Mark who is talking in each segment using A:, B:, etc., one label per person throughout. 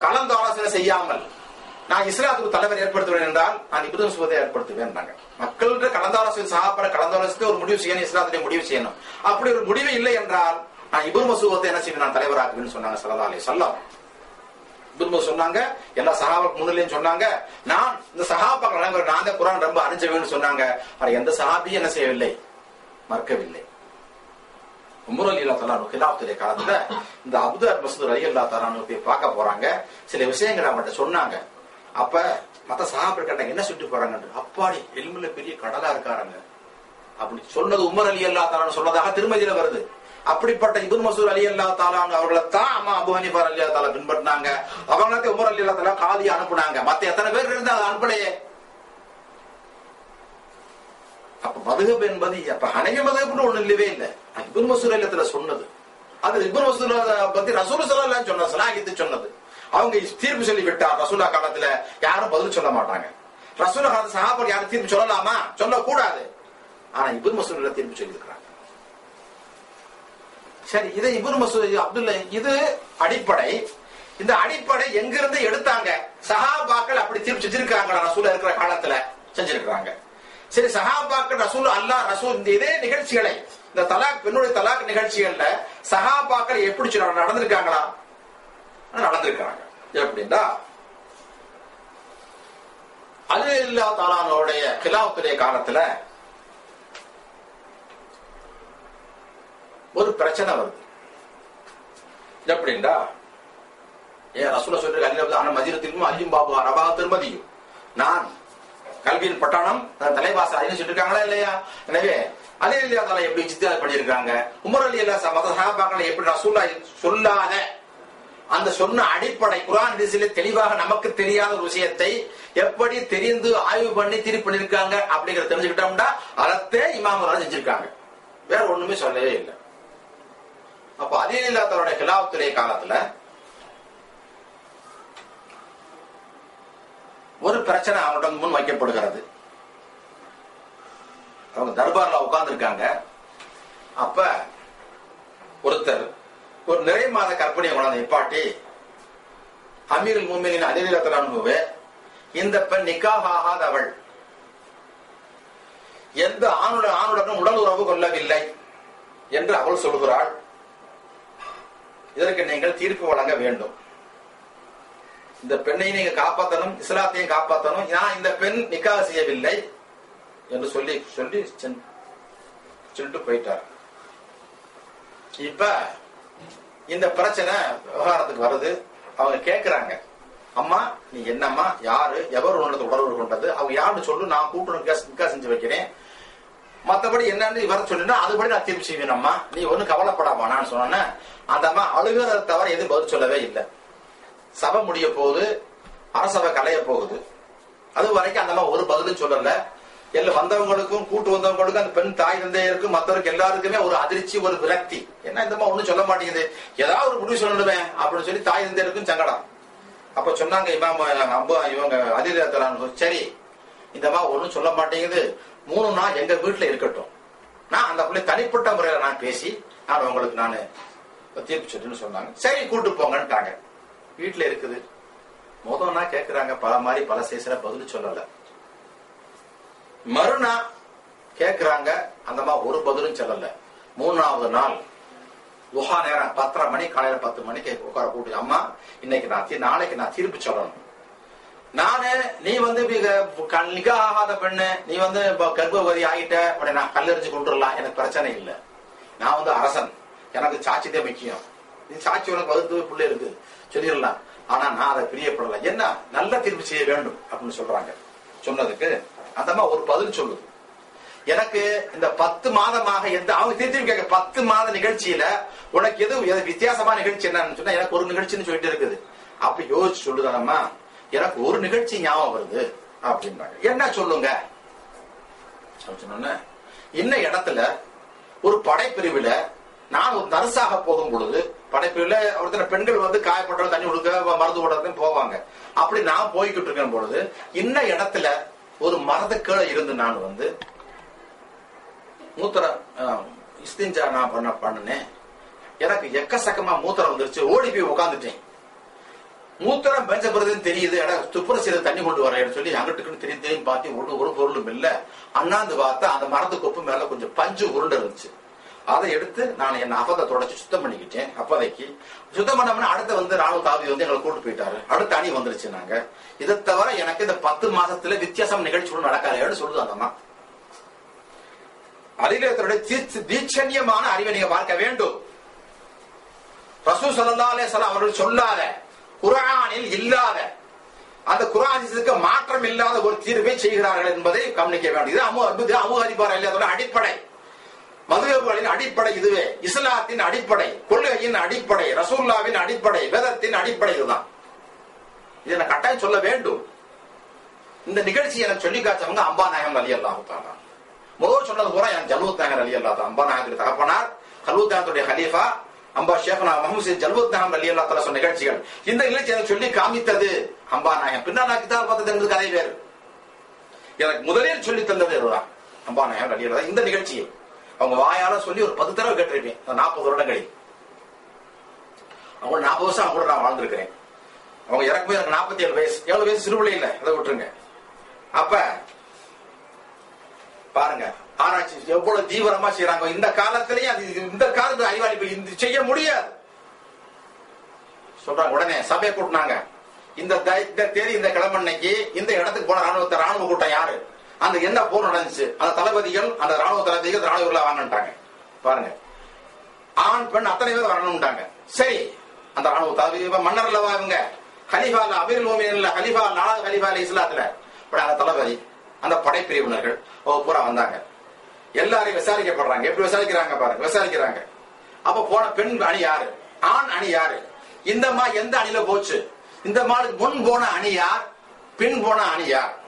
A: கலந்து ஆலோசனை செய்யாமல் நான் இஸ்லாத்துக்கு தலைவர் ஏற்படுத்துவேன் என்றால் நான் இப்னு மசூதை ஏற்படுத்துவேன் மக்கள்கிட்ட கலந்தாலோசனை சகாபர கலந்தாலோசித்து ஒரு முடிவு செய்யணும் இஸ்லாத்திலே முடிவு செய்யணும். அப்படி ஒரு முடிவு இல்லை என்றால் நான் இபுர் மசூகத்தை என்ன செய்வேன்? நான் தலைவராக்குவேன் சொன்னாங்க சல்லா அலி சல்லாம் இபுர் சொன்னாங்க எல்லா சஹாபா முன்னிலையும் சொன்னாங்க நான் இந்த சஹாபாக்கள் நான் தான் குரான் ரொம்ப அறிஞ்சவேன்னு சொன்னாங்க. அவர் எந்த சகாபியும் என்ன செய்யவில்லை மறக்கவில்லை. உமர் அலி அல்லா தலானு ஹிலாபத்துடைய காலத்துல இந்த அப்துல் மசூத் அலி அல்லா தலானு போய் பார்க்க போறாங்க. சில விஷயங்களை அவங்கள்ட்ட சொன்னாங்க. அப்ப மத்த சகாபர் கேட்டாங்க என்ன சுட்டு போறாங்க அப்பாடி எலும்புல பெரிய கடலா இருக்காருங்க. அப்படி சொன்னது உமர் அலி அல்லா தாலான்னு சொன்னதாக திருமதியில வருது. அப்படிப்பட்ட இபுன் மசூர் அலி அல்லா தாலான் அவர்களை தான் அம்மா அபு ஹனிஃபர் அலி அல்லா தாலா பின்பற்றினாங்க. அவங்களே உமர் அலி அல்லா தாலா காலி அனுப்புனாங்க. மத்த எத்தனை பேர் இருந்தா அதை அனுப்பலையே. அப்ப மதுகப் என்பது அப்ப ஹனகி மதுகப்னு ஒண்ணு இல்லவே இல்லை. இபுன் மசூர் இல்லத்துல சொன்னது. அது இபுன் மசூர் பத்தி ரசூல் சலாம் சொன்ன சலாகித்து சொன்னது. அவங்க தீர்ப்பு சொல்லி விட்டார் ரசூலா காலத்துல யாரும் பதில் சொல்ல மாட்டாங்க. ரசூலா காலத்து சகாபர் யாரும் தீர்ப்பு சொல்லலாமா? சொல்லக்கூடாது. ஆனா இபுன் மசூர் தீர்ப்பு சொல்லியிருக்கிறாங்க. சரி இதை இபுன் மசூர் அப்துல்லா இது அடிப்படை. இந்த அடிப்படை எங்கிருந்து எடுத்தாங்க? சஹாபாக்கள் அப்படி தீர்ப்பு செஞ்சிருக்காங்க ரசூலா இருக்கிற காலத்துல செஞ்சிருக்கிறாங்க. சரி சஹாபாக்கள் ரசூல் அல்லாஹ் ரசூல் இந்த இதே நிகழ்ச்சிகளை இந்த தலாக் பெண்ணுடைய தலாக் நிகழ்ச்சிகள்ல சஹாபாக்கள் எப்படி சொல்ல நடந்திருக்காங்களா? நடந்திருக்காங்க எப்படின்னா அது இல்லா தாலானுடைய கிலாவுத்துடைய காலத்துல ஒரு பிரச்சனை வருது. எப்படின்னா ஏன் ரசூல சொல்லி அல்ல ஆனா மதியத்திலும் அலியும் பாபு ரபாக திருமதியும். நான் கல்வியின் பட்டாணம் தலைவாசல் அப்படின்னு இருக்காங்களா இல்லையா? எனவே அலி இல்லா தாலா எப்படி சித்தியா பண்ணியிருக்காங்க? உமர் அலி அல்லா மத சஹாபாக்களை எப்படி ரசூல்லா சொல்லாத? அந்த சொன்ன அடிப்படை குரான் திசையில தெளிவாக நமக்கு தெரியாத ஒரு விஷயத்தை எப்படி தெரிந்து ஆய்வு பண்ணி திருப்பி பண்ணிருக்காங்க அப்படிங்கறத தெரிஞ்சுக்கிட்டோம்னா அதத்தே இமாமரா செஞ்சிருக்காங்க. வேற ஒண்ணுமே சொல்லவே இல்லை. அப்ப அலிலா தன்னுடைய கிலாவுத்துறை காலத்துல ஒரு பிரச்சனை அவங்கள்ட்ட முன் வைக்கப்படுகிறது. அவங்க தர்பார்ல உட்கார்ந்து இருக்காங்க அப்ப ஒருத்தர் ஒரு நிறை மாத கற்பனையை கொண்டாந்து நிப்பாட்டி அமீர் மூமினின் அலிலத்தில் இந்த பெண் நிக்காக ஆகாதவள். எந்த ஆணுடன் ஆணுடனும் உடல் உறவு கொள்ளவில்லை என்று அவள் சொல்கிறாள். இதற்கு நீங்கள் தீர்ப்பு வழங்க வேண்டும். இந்த பெண்ணை நீங்க காப்பாற்றணும் இஸ்லாத்தையும் காப்பாற்றணும் நான் இந்த பெண் நிக்காக செய்யவில்லை என்று சொல்லி சொல்லி சொல்லிட்டு போயிட்டார். இப்ப இந்த பிரச்சனை விவகாரத்துக்கு வருது. அவங்க கேக்குறாங்க. அம்மா நீ என்னம்மா யாரு எவர் உன்னது உடல் கொண்டது? அவங்க யாருன்னு சொல்லு நான் கூட்டணும் நிக்கா செஞ்சு வைக்கிறேன். மத்தபடி என்னன்னு இவர சொல்லினா அதுபடி நான் தீர்ப்பு செய்வேன் அம்மா. நீ ஒன்னும் கவலைப்படாமா நான் சொன்னேன் அந்த அம்மா அழுகிறத தவிர எதுவும் பதில் சொல்லவே இல்லை. சபை முடிய போகுது அரசபை கலைய போகுது. அது வரைக்கும் அந்த ஒரு பதிலும் சொல்லல. எல்லா வந்தவங்களுக்கும் கூட்டு வந்தவங்களுக்கும் அந்த பெண் தாய் தந்தையருக்கும் மற்றவருக்கு எல்லாருக்குமே ஒரு அதிர்ச்சி ஒரு விரக்தி. என்ன இந்த ஒண்ணும் சொல்ல மாட்டேங்குது. ஏதாவது ஒரு முடிவு சொல்லணுமே அப்படின்னு சொல்லி தாய் தந்தையருக்கும் சங்கடம். அப்ப சொன்னாங்க இமாம் அம்பு இவங்க அதிரத்தலான்னு சரி இந்த மாதிரி ஒன்றும் சொல்ல மாட்டேங்குது. மூணு நாள் எங்க வீட்டுல இருக்கட்டும். நான் அந்த பிள்ளை தனிப்பட்ட முறையில நான் பேசி நான் உங்களுக்கு நான் தீர்ப்பு சொல்லுன்னு சொன்னாங்க. சரி கூட்டு போங்கன்ட்டாங்க. வீட்டுல இருக்குது. மோதம்னா கேட்கிறாங்க பல மாதிரி பல சேசல பதில் சொல்லல. மறுநா கேக்குறாங்க அந்த மாதிரி ஒரு பதிலும் சொல்லல. மூணாவது நாள் துஹா நேரம் பத்தரை மணி காலையில பத்து மணிக்கு உட்கார கூட்டு அம்மா இன்னைக்கு நான் நாளைக்கு நான் தீர்ப்பு சொல்லணும். நானு நீ வந்து நிகா ஆகாத பெண்ணு நீ வந்து கர்ப்பவதி ஆகிட்ட உடனே நான் கல்லெறிஞ்சு கொண்டுடலாம் எனக்கு பிரச்சனை இல்லை. நான் வந்து அரசன். எனக்கு சாட்சிதான் முக்கியம். நீ சாட்சி உனக்கு வகுத்து பிள்ளை இருக்கு. சொல்லிடலாம். ஆனா நான் அதை பிரியப்படல. என்ன? நல்ல தீர்வு செய்ய வேண்டும் அப்படின்னு சொல்றாங்க. சொன்னதுக்கு அந்த ஒரு பதில் சொல்லுது. எனக்கு இந்த பத்து மாதமாக எந்த அவங்க திருத்தி கேட்க பத்து மாத நிகழ்ச்சியில உனக்கு எது வித்தியாசமான நிகழ்ச்சி என்னன்னு சொன்னா எனக்கு ஒரு நிகழ்ச்சின்னு சொல்லிட்டு இருக்குது. அப்படி யோசிச்சு சொல்லுதானம்மா எனக்கு ஒரு நிகழ்ச்சி ஞாபகம் வருது அப்படின்னாங்க என்ன சொல்லுங்க? சொன்ன இன்ன இடத்துல ஒரு படைப்பிரிவுல நான் ஒரு நர்ஸாக போகும் பொழுது படைப்பில் ஒருத்தர பெண்கள் வந்து காயப்பட்டவங்க தண்ணி கொடுக்க மருந்து போடுறதுன்னு போவாங்க. அப்படி நான் போய்கிட்டு இருக்கேன் பொழுது இன்ன இடத்துல ஒரு மரத்து கீழே இருந்து நான் வந்து மூத்திரம் இஸ்திஞ்சா நான் பண்ண பண்ணினேன். எனக்கு எக்கசக்கமா மூத்திரம் வந்துருச்சு. ஓடி போய் உட்காந்துட்டேன் மூத்திரம் பெஞ்ச பிறகு தெரியுது எனக்கு துப்புர செய்த தண்ணி கொண்டு வரேன்னு சொல்லி அங்கிட்டுக்குன்னு தெரியும் தெரியும் பார்த்து ஒரு ஒரு பொருளும் இல்லை. அண்ணாந்து பார்த்தா அந்த மரத்து கொப்பு மேல கொஞ்சம் பஞ்சு உருண்டை இருந்துச்சு. அதை எடுத்து நான் என் அபத்தை தொடச்சு சுத்தம் பண்ணிக்கிட்டேன். அப்போதைக்கு சுத்தம் பண்ணோம்னா அடுத்து வந்து ராணுவ தாவி வந்து எங்களை கூட்டு போயிட்டாரு. அடுத்த அணி வந்துருச்சு நாங்க. இதை தவிர எனக்கு இந்த பத்து மாசத்துல வித்தியாசம் நிகழ்ச்சி ஒண்ணு நடக்காதுன்னு சொல்லுது அந்த அம்மா. அதிலேத்தருடைய தீட்சண்யமான அறிவை நீங்க பார்க்க வேண்டும். ரசூ ஸல்லல்லாஹு அலைஹி அவர்கள் சொல்லாத குரானில் இல்லாத அந்த குர்ஆனிற்கு மாற்றம் இல்லாத ஒரு தீர்வை செய்கிறார்கள் என்பதை கவனிக்க வேண்டும். இது அமு அற்புத அபு ஹரிபார் இல்லாத அடிப்படை. மதுவேபாளின் அடிப்படை இதுவே. இஸ்லாத்தின் அடிப்படை கொள்கையின் அடிப்படை ரசூல்லாவின் அடிப்படை வேதத்தின் அடிப்படை இதுதான். இதை நான் கட்டாயம் சொல்ல வேண்டும். இந்த நிகழ்ச்சி எனக்கு சொல்லி காய்ச்சவங்க அம்பா நாயகம் அலி அல்லாஹு முதல் சொன்னது பூரா என் ஜல்வத் நாயகர் அலி அல்லா அம்பா நாயகத்துக்கு தகப்பனார் கல்லூத் நாயகத்துடைய ஹலீஃபா அம்பா ஷேഖனா முகமது ஜல்வத் நாயகம் அலி அல்லா சொன்ன நிகழ்ச்சிகள். இந்த நிகழ்ச்சி எனக்கு சொல்லி காமித்தது அம்பா நாயகம் பின்னால் நான் கிதாப் பார்த்தது என்பது கதை வேறு. எனக்கு முதலில் சொல்லி தந்தது இதுதான். அம்பா நாயகம் அலி அல்லா இந்த நிகழ்ச்சியை அவங்க வாயால சொல்லி ஒரு பத்து தடவை கேட்டிருப்பேன் நாற்பது வருடங்களில் அவங்க நாற்பது வருஷம் அவங்க கூட நான் வாழ்ந்திருக்கிறேன். அவங்க இறக்குமே எனக்கு நாற்பத்தி ஏழு வயசு. ஏழு வயசு சிறுபிள்ளை இல்லை அதை விட்டுருங்க. அப்ப பாருங்க ஆராய்ச்சி எவ்வளவு தீவிரமா செய்யறாங்க இந்த காலத்திலேயே அது இந்த காலத்து அறிவாளிப்பு இந்த செய்ய முடியாது. சொல்றாங்க உடனே சபையை கூட்டினாங்க. இந்த த- இந்த தேதி இந்த கிழமன்னைக்கு இந்த இடத்துக்கு போன ராணுவத்தை ராணுவ கூட்டம் யாரு? அந்த என்ன போர் நடந்துச்சு. அந்த தளபதிகள் அந்த ராணுவ தளபதிகள் ராணுவ வாங்கன்ட்டாங்க. பாருங்க. ஆண் பெண் அத்தனை பேர் வரணும்ட்டாங்க சரி. அந்த ராணுவ தளபதி இவன் மன்னர் அல்லவா இவங்க? ஹலிஃபா இல்ல அமீர் மோமின் இல்ல ஹலிஃபா நாலாவது ஹலிஃபா இஸ்லாத்துல. அந்த தளபதி அந்த படைப்பிரிவினர்கள் ஓ பூரா வந்தாங்க. எல்லாரையும் விசாரிக்கப்படுறாங்க. எப்படி விசாரிக்கிறாங்க பாருங்க. விசாரிக்கிறாங்க. அப்ப போன பெண் அணி யாரு? ஆண் அணி யாரு? இந்த மா எந்த அணியில போச்சு? இந்த மாளுக்கு முன் போன அணி யார்? பின் போன அணி யார்?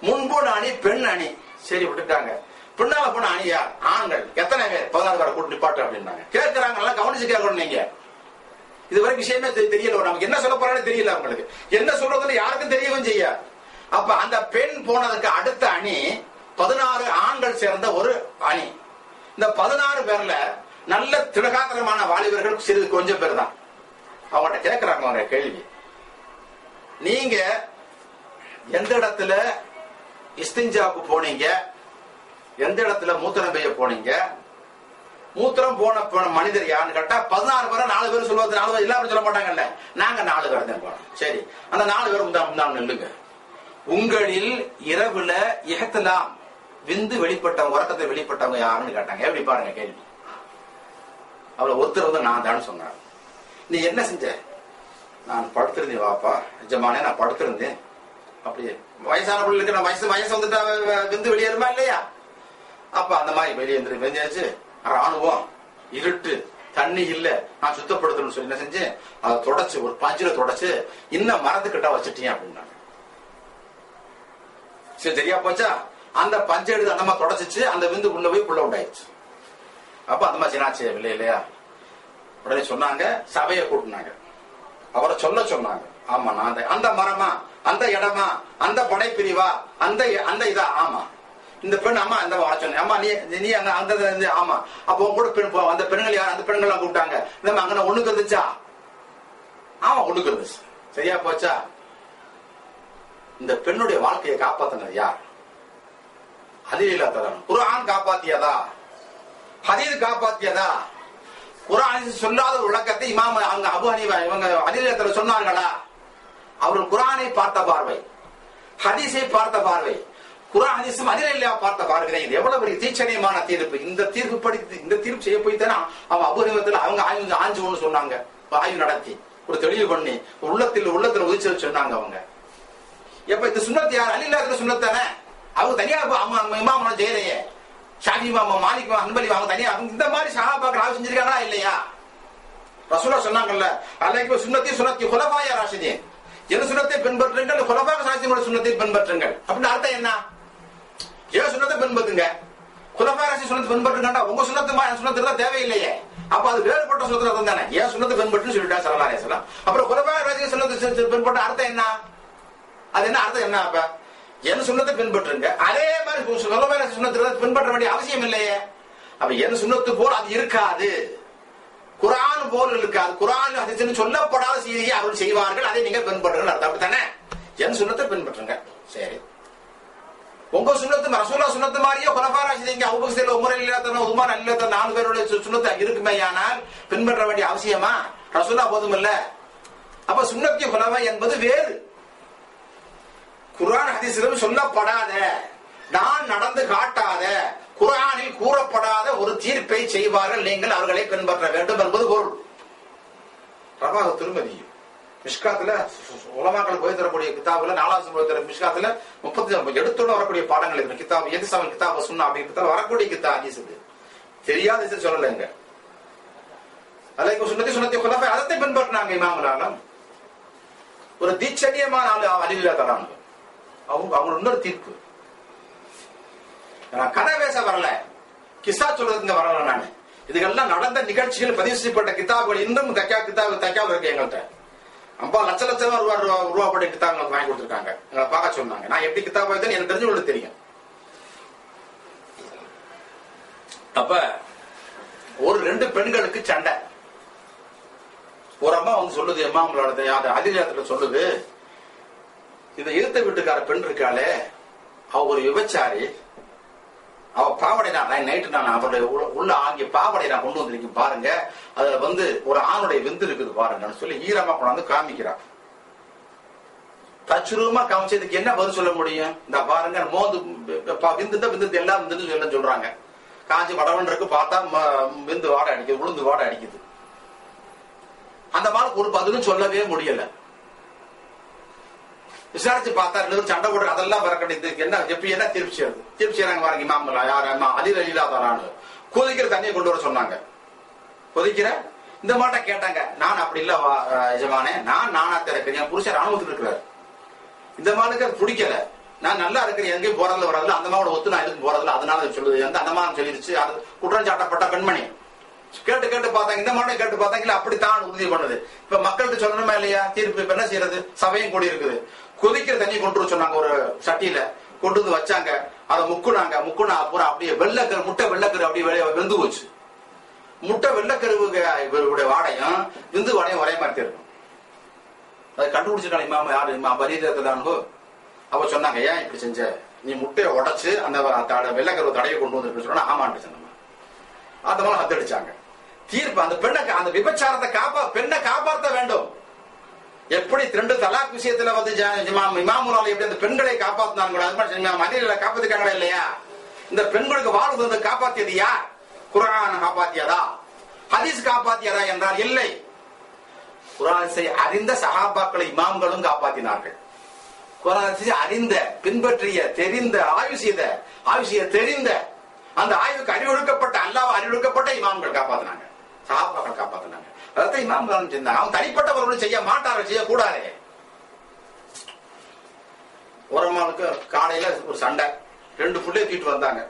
A: முன்போடு அணி பெண் அணி. சரி விட்டுட்டாங்க. பின்னால போன அணியா ஆண்கள். எத்தனை பேர்? பதினாறு பேரை கூட்டு நிப்பாட்டு அப்படின்னாங்க. கேட்கறாங்க நல்லா கவனிச்சு கேட்கணும் நீங்க. இதுவரை விஷயமே தெரியல. நமக்கு என்ன சொல்ல போறான்னு தெரியல அவங்களுக்கு. என்ன சொல்றதுன்னு யாருக்கும் தெரியவும் செய்யாது. அப்ப அந்த பெண் போனதுக்கு அடுத்த அணி பதினாறு ஆண்கள் சேர்ந்த ஒரு அணி. இந்த பதினாறு பேர்ல நல்ல திடகாத்திரமான வாலிபர்கள் சிறிது கொஞ்சம் பேர் தான். அவங்கள்ட்ட கேட்கிறாங்க அவங்க கேள்வி. நீங்க எந்த இடத்துல இஸ்திஞ்சாவுக்கு போனீங்க. எந்த இடத்துல மூத்திரம் பெய்ய போனீங்க? மூத்திரம் போன போன மனிதர் யாருன்னு கேட்டா பதினாறு பேர் நாலு பேர் சொல்லுவது நாலு பேர் எல்லாரும் சொல்ல மாட்டாங்கல்ல. நாங்க நாலு பேர் தான் போனோம் சரி. அந்த நாலு பேர் முந்தாம் நில்லுங்க. உங்களில் இரவுல இகத்தலாம் விந்து வெளிப்பட்டவங்க உறக்கத்தை வெளிப்பட்டவங்க யாருன்னு கேட்டாங்க. எப்படி பாருங்க கேள்வி. அவள ஒருத்தர் வந்து நான் தான் சொன்னார். நீ என்ன செஞ்ச? நான் படுத்திருந்தேன் வாப்பா. நிஜமானே நான் படுத்திருந்தேன். அப்படியே. வயசான பிள்ளைக்கு வயசு வயசு வந்துட்டா விந்து வெளியேறுமா இல்லையா? அப்ப அந்த மாதிரி வெளியே வெளியாச்சு ராணுவம் இருட்டு தண்ணி இல்ல நான் சுத்தப்படுத்தணும்னு சொல்லி என்ன செஞ்சேன் அதை தொடச்சு ஒரு பஞ்சில தொடச்சு இன்னும் மரத்துக்கிட்ட வச்சுட்டேன் அப்படின்னாங்க சரி சரியா போச்சா? அந்த பஞ்சை எடுத்து அந்த மாதிரி தொடச்சிச்சு அந்த விந்து உள்ள போய் புள்ள உண்டாயிடுச்சு அப்ப அந்த மாதிரி சினாச்சு இல்லை இல்லையா? உடனே சொன்னாங்க சபையை கூட்டினாங்க. அவரை சொல்ல சொன்னாங்க. ஆமா நான் அந்த மரமா? அந்த இடமா? அந்த படைப்பிரிவா? அந்த அந்த இதா? ஆமா. இந்த பெண் அம்மா அந்த வர அம்மா நீ நீ அங்க அந்த இருந்து ஆமா. அப்போ கூட பெண் அந்த பெண்கள் யார்? அந்த பெண்கள் கூப்பிட்டாங்க. இந்த அங்க ஒண்ணுக்கு இருந்துச்சா ஆமா ஒண்ணுக்கு இருந்துச்சு சரியா போச்சா? இந்த பெண்ணுடைய வாழ்க்கையை காப்பாத்தினது யார்? அதில் தரணும் ஆண் காப்பாத்தியதா? ஹதீர் காப்பாத்தியதா? குரான் சொல்லாத ஒரு விளக்கத்தை இமாம் அவங்க அபு ஹனீஃபா இவங்க அதிலத்துல சொன்னார்களா? அவர்கள் குரானை பார்த்த பார்வை ஹதீஸை பார்த்த பார்வை குரான் ஹதீஸும் அதிரல்லா பார்த்த பார்வை இது எவ்வளவு பெரிய தீச்சனியமான தீர்ப்பு. இந்த தீர்ப்பு படி இந்த தீர்ப்பு செய்ய போய் தானே அவன் அபூர்வத்தில் அவங்க ஆய்வு ஆஞ்சு ஒன்று சொன்னாங்க. ஆய்வு நடத்தி ஒரு தெளிவு பண்ணி உள்ளத்தில் உள்ளத்தில் உதிச்சு சொன்னாங்க அவங்க. எப்ப இந்த சுண்ணத்து யார்? அலில்லாத்துல சுண்ணத்தானே அவங்க தனியா இமாம அம்மா ஜெயலையே. ஷாஃபி மாமா மாலிக் மாமா, ஹன்பலி அவங்க தனியா அவங்க இந்த மாதிரி சஹாபாக்கள் ஆய்வு செஞ்சிருக்காங்களா இல்லையா? ரசூலா சொன்னாங்கல்ல அன்னைக்கு சுண்ணத்தி சுண்ணத்தி குலபாய ராஷிதீன். என் சுண்ணத்தை பின்பற்றுங்கள்? குலபாக சாட்சியோட சுண்ணத்தை பின்பற்றுங்கள். அப்படின்னு அர்த்தம் என்ன? ஏன் சுண்ணத்தை பின்பற்றுங்க? குலபாய ராசி சுண்ணத்தை பின்பற்றுங்கண்டா உங்க சுண்ணத்து மா- என் இருந்தா தேவையில்லையே. அப்ப அது வேறுபட்ட சுண்ணத்துல அர்த்தம் தானே? ஏன் சுண்ணத்தை பின்பற்றுன்னு சொல்லிட்டா சரலா அப்புறம் குலபாய ராசி சுண்ணத்தை பின்பற்ற அர்த்தம் என்ன? அது என்ன அர்த்தம் என்ன அப்ப? என் சுண்ணத்தை பின்பற்றுங்க. அதே மாதிரி சொல்லவேற சுண்ணத்தை பின்பற்ற வேண்டிய அவசியம் இல்லையே. அப்ப என் சுண்ணத்து போல் அது இருக்காது. குரான் போல் இருக்காது. குரான் ஹதீஸ்னு சொல்லப்படாத செய்தியை அவர்கள் செய்வார்கள். அதை நீங்கள் பின்பற்றுங்கள் அர்த்தம். அப்படித்தானே? என் சுண்ணத்தை பின்பற்றுங்க. சரி. உங்க சுண்ணத்து ரசூலா சுண்ணத்து மாதிரியே குலபாரா செய்தீங்க அவுபக்சில உமர் இல்லாத உமர் இல்லாத நாலு பேருடைய சுண்ணத்தை இருக்குமே ஆனால் பின்பற்ற வேண்டிய அவசியமா? ரசூலா போதும் இல்ல அப்ப சுண்ணத்திய குலவை என்பது வேறு. குரான் ஹதீஸிலும் சொல்லப்படாத நான் நடந்து காட்டாத குரானில் கூறப்படாத ஒரு தீர்ப்பை செய்வார்கள். நீங்கள் அவர்களை பின்பற்ற வேண்டும் என்பது பொருள். பிரபாக திருமதி. மிஷ்காத்துல உலமாக்கள் போய் தரக்கூடிய கிதாபுல நாலாவது போய் தர மிஷ்காத்துல முப்பத்தி எடுத்துள்ள வரக்கூடிய பாடங்கள் இருக்கு. கிதாப் எது சமன் கிதாப சொன்ன அப்படிங்கிறதுல வரக்கூடிய கிதா ஹதீஸ் இது. தெரியாத ஹதீஸ் சொல்லலைங்க அலைக்கு சுனத்தி சுனத்தி குலஃபை அதத்தை பின்பற்றினாங்க இமாமுலாலம் ஒரு தீச்சரியமான ஆளு அழிவில தராங்க அவங்க அவங்க இன்னொரு தீர்ப்பு. நான் கதை பேச வரல. கிஸ்ஸா சொல்றதுங்க வரல நான். இதுக்கெல்லாம் நடந்த நிகழ்ச்சிகள் பதிவு செய்யப்பட்ட கிதாபுகள் இன்னும் தைக்கா கிதாபு தைக்காம இருக்கு எங்கள்கிட்ட அப்பா லட்ச லட்சமா ரூபா ரூபா ரூபாப்பட்ட கிதாபுகள் வாங்கி கொடுத்துருக்காங்க. எங்களை பார்க்க சொன்னாங்க. நான் எப்படி கிதாப் வாய்த்தேன்னு எனக்கு தெரிஞ்சவங்களுக்கு தெரியும். அப்ப ஒரு ரெண்டு பெண்களுக்கு சண்டை. ஒரு அம்மா வந்து சொல்லுது அம்மாங்களோட அது அதிகாரத்துல சொல்லுது இந்த இருத்த வீட்டுக்கார பெண் இருக்காளே அவ ஒரு விபச்சாரி அவ பாவடை நான் நைட்டு நான் அவருடைய உள்ள- ஆங்கிய ஆகிய பாவடை நான் கொண்டு வந்திருக்கேன். பாருங்க. அதுல வந்து ஒரு ஆணுடைய விந்து இருக்குது பாருங்கன்னு சொல்லி ஈரமா கொண்டாந்து காமிக்கிறான் தச்சுரூபமா காமிச்சதுக்கு என்ன பதில் சொல்ல முடியும்? இந்த பாருங்க மோந்து விந்து தான் விந்து எல்லாம் விந்துன்னு சொல்ல சொல்றாங்க. காஞ்சி வடவன் இருக்கு பார்த்தா ம- விந்து வாடை அடிக்குது உளுந்து வாடை அடிக்குது. அந்த மாதிரி ஒரு பதிலும் சொல்லவே முடியல. விசாரிச்சு பார்த்தா ரெண்டு பேரும் சண்டை போடுற அதெல்லாம் வரக்கூடியது என்ன எப்படி என்ன திருப்பி செய்யறது? திருப்பி செய்யறாங்க பாருங்க இமாம் யார் அம்மா அலில் அலிலா தரானு கொதிக்கிற தண்ணியை கொண்டு வர சொன்னாங்க. கொதிக்கிற? இந்த மாட்ட கேட்டாங்க. நான் அப்படி இல்ல எஜமானே. நான் நானா திறக்கிறேன் என் புருஷன் ராணுவத்தில் இருக்கிறாரு. இந்த மானுக்கு அது பிடிக்கல. நான் நல்லா இருக்கிறேன். எங்கேயும் போறதுல வரதுல அந்த மாவோட ஒத்து நான் எதுக்கு போறதுல அதனால சொல்லுது அந்த அந்த மாதிரி சொல்லிருச்சு. அது குற்றம் சாட்டப்பட்ட பெண்மணி. கேட்டு கேட்டு பார்த்தாங்க. இந்த மாட்டை கேட்டு பார்த்தாங்க. இல்ல அப்படித்தான் உறுதி பண்ணுது இப்ப மக்கள்கிட்ட சொல்லணுமா இல்லையா? தீர்ப்பு இப்ப என்ன செய்யறது? சபையும் கூடி இருக்குது கொதிக்கிற தண்ணி கொண்டு வர சொன்னாங்க ஒரு சட்டியில. கொண்டு வந்து வச்சாங்க. அதை முக்குனாங்க. முக்குனா அப்புறம் அப்படியே வெள்ளக்கரு முட்டை வெள்ளக்கரு அப்படியே வெளியே வெந்து போச்சு. முட்டை வெள்ளக்கருவுக்கு இவருடைய வாடையும் விந்து வாடையும் ஒரே மாதிரி இருக்கும் அதை கண்டுபிடிச்சிருக்காங்க இமாம யாரு? இமா பரீரத்தானோ அவ சொன்னாங்க ஏன் இப்படி செஞ்ச? நீ முட்டையை உடைச்சு அந்த த- தடையை கொண்டு வந்து சொன்னா ஆமான்னு சொன்னாங்க. அந்த மாதிரி ஹத்தடிச்சாங்க தீர்ப்பு அந்த பெண்ணை அந்த விபச்சாரத்தை காப்பா பெண்ணை காப்பாற்ற வேண்டும். எப்படி ரெண்டு தலாக் விஷயத்துல வந்து இமாமுனால எப்படி அந்த பெண்களை காப்பாத்தினாங்களோ அது மாதிரி இமாம் காப்பாத்திருக்காங்களா இல்லையா? இந்த பெண்களுக்கு வாழ்வு வந்து காப்பாத்தியது யார்? குரான் காப்பாத்தியதா? ஹதீஸ் காப்பாத்தியதா என்றால் இல்லை. குரானை அறிந்த சஹாபாக்களை இமாம்களும் காப்பாத்தினார்கள். குரானை அறிந்த பின்பற்றிய தெரிந்த ஆய்வு செய்த ஆய்வு செய்ய தெரிந்த அந்த ஆய்வுக்கு அறிவொழுக்கப்பட்ட அல்லாஹ் அறிவொழுக்கப்பட்ட இமாம்கள் காப்பாத்தினாங்க. சகாபாக்கள் காப்பாத்தினாங்க. அதான் இமாம்கள் செஞ்சாங்க அவன் தனிப்பட்டவர்களும் செய்ய மாட்டார்கள் செய்யக்கூடாதே. ஒரு அம்மாவுக்கு காலையில ஒரு சண்டை. ரெண்டு பிள்ளைய தூக்கிட்டு வந்தாங்க.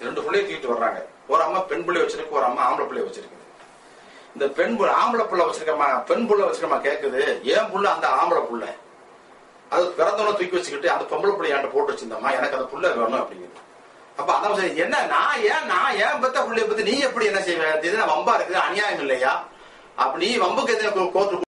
A: ரெண்டு பிள்ளைய தூக்கிட்டு வர்றாங்க. ஒரு அம்மா பெண் பிள்ளை வச்சிருக்கு ஒரு அம்மா ஆம்பளை பிள்ளை வச்சிருக்கு. இந்த பெண் புள்ள ஆம்பளை புள்ள வச்சிருக்கமா பெண் புள்ள வச்சிருக்கமா கேக்குது. ஏன் புள்ள அந்த ஆம்பளை புள்ள? அது பிறந்தவன தூக்கி வச்சுக்கிட்டு அந்த பொம்பளை புள்ளை என்கிட்ட போட்டு வச்சிருந்தம்மா எனக்கு அந்த புள்ள வேணும் அப்படிங்குது. அப்ப அதான் சரி என்ன நான் ஏன் நான் ஏன் பெத்த பிள்ளைய பத்தி நீ எப்படி என்ன செய்வேன் இது வம்பா இருக்குது அநியாயம் இல்லையா? அப்ப நீ வம்புக்கு எதிராக கோர்ட்டு